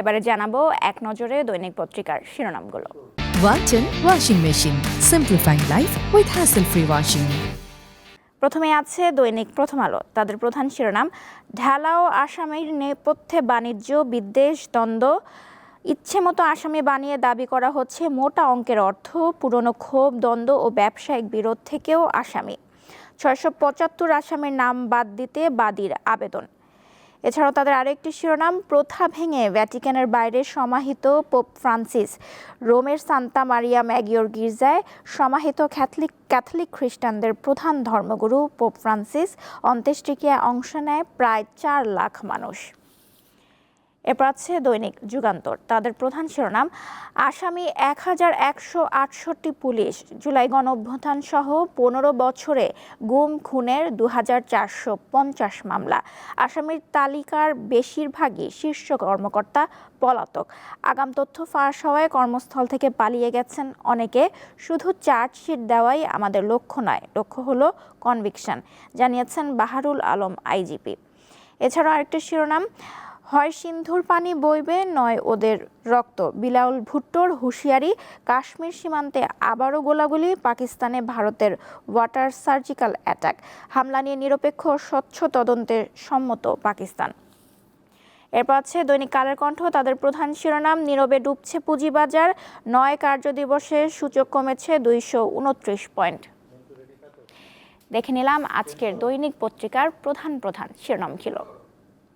এবারে জানাব এক নজরে দৈনিক পত্রিকার শিরোনামগুলো। Walton washing machine Simplifying life with hassle-free washing. প্রথমে আছে দৈনিক প্রথম আলো। তাদের প্রধান শিরোনাম ঢালাও আসামির নেপথ্যে বাণিজ্য বিদ্বেষ দ্বন্দ্ব। ইচ্ছে মতো আসামি বানিয়ে দাবি করা হচ্ছে মোটা অঙ্কের অর্থ পুরনো ক্ষোভ দ্বন্দ্ব ও ব্যবসায়িক বিরোধ থেকেও আসামি। ছয়শো পঁচাত্তর আসামির নাম বাদ দিতে বাদীর আবেদন। এছাড়াও তাদের আরেকটি শিরোনাম, প্রথা ভেঙে ভ্যাটিকানের বাইরে সমাহিত পোপ ফ্রান্সিস। রোমের সান্তা মারিয়া ম্যাগিওর গির্জায় সমাহিত ক্যাথলিক ক্যাথলিক খ্রিস্টানদের প্রধান ধর্মগুরু পোপ ফ্রান্সিস। অন্ত্যেষ্টিক্রিয়ায় অংশ নেয় প্রায় চার লাখ মানুষ। এরপর আছে দৈনিক যুগান্তর। তাদের প্রধান শিরোনাম, আসামি এক হাজার একশো আটষট্টি পুলিশ, জুলাই গণ অভ্যুত্থান সহ পনেরো বছরে গুম খুনের দু হাজার চারশো পঞ্চাশ মামলা। আসামির তালিকার বেশিরভাগই শীর্ষ কর্মকর্তা পলাতক। আগাম তথ্য ফাঁস হওয়ায় কর্মস্থল থেকে পালিয়ে গেছেন অনেকে। শুধু চার্জশিট দেওয়াই আমাদের লক্ষ্য নয়, লক্ষ্য হলো কনভিকশন, জানিয়েছেন বাহারুল আলম আইজিপি। এছাড়াও আরেকটি শিরোনাম হয় সিন্ধুর পানি বইবে, নয় ওদের রক্ত। বিলাউল ভুট্টোর হুঁশিয়ারি, কাশ্মীর সীমান্তে আবারও গোলাগুলি, পাকিস্তানে ভারতের ওয়াটার সার্জিক্যাল অ্যাটাক। হামলা নিয়ে নিরপেক্ষ স্বচ্ছ তদন্তে সম্মত পাকিস্তান। এরপর আছে দৈনিক কালের কণ্ঠ। তাদের প্রধান শিরোনাম, নীরবে ডুবছে পুঁজিবাজার। নয় কার্যদিবসে সূচক কমেছে দুইশো উনত্রিশ পয়েন্ট। দেখে নিলাম আজকের দৈনিক পত্রিকার প্রধান প্রধান শিরোনাম ছিল।